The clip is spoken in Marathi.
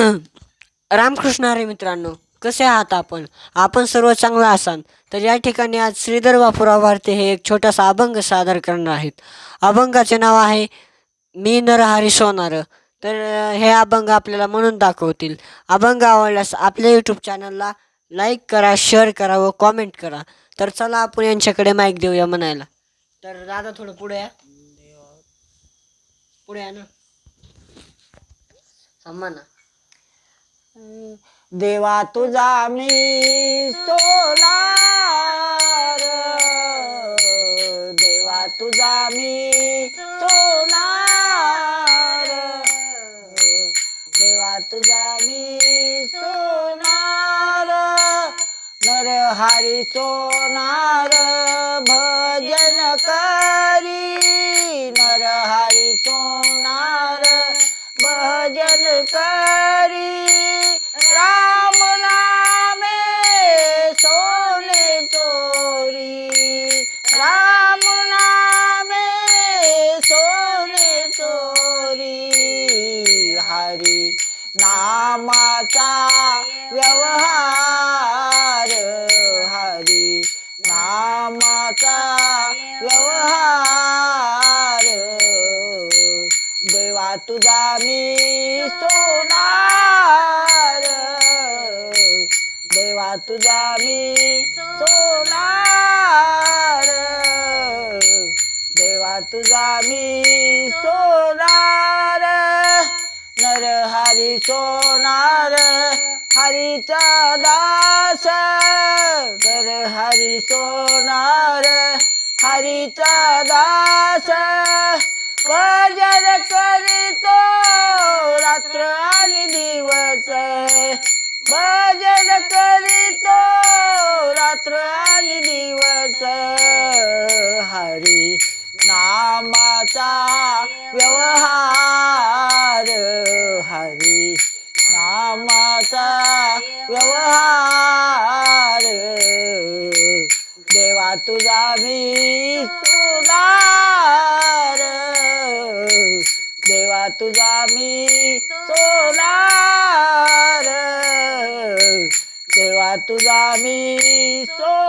रामकृष्ण हरे मित्रांनो कसे आहात आपण? आपण सर्व चांगला असाल तर या ठिकाणी आज श्रीधर बापूराव भारते हे एक छोटासा अभंग सादर करणार आहेत. अभंगाचे नाव आहे मी नरहरी सोनार. तर हे अभंग आपल्याला म्हणून दाखवतील. अभंग आवडल्यास आपल्या यूट्यूब चॅनलला लाईक करा शेअर करा व कॉमेंट करा. तर चला आपण यांच्याकडे माईक देऊया म्हणायला. तर दादा थोडं पुढे या. पुढे या ना. म्हणा देवा तुझा मी सोनार. देवा तुझा मी सोनार. देवा तुझा मी सोनार. नरहारी सोनार भजन कर. भजन करी राम नामे सोने चोरी। राम नामे सोने चोरी। हरी नामाचा व्यवहार। हरी नामाचा व्यवहार। तुझा मी सोनार. देवा तुझा मी सोनार. देवा तुझा मी सोनार. नर हरी सोनार हरीचा दास. नर हरी सोनार हरीचा दास. रात्र आणि दिवस भजन करीतो रात्र आणि दिवस हरी नामाचा व्यवहार हरी नामाचा व्यवहार. देवा तुझा मी तुला तुझा मी सोनार. देवा तुझा मी सोनार.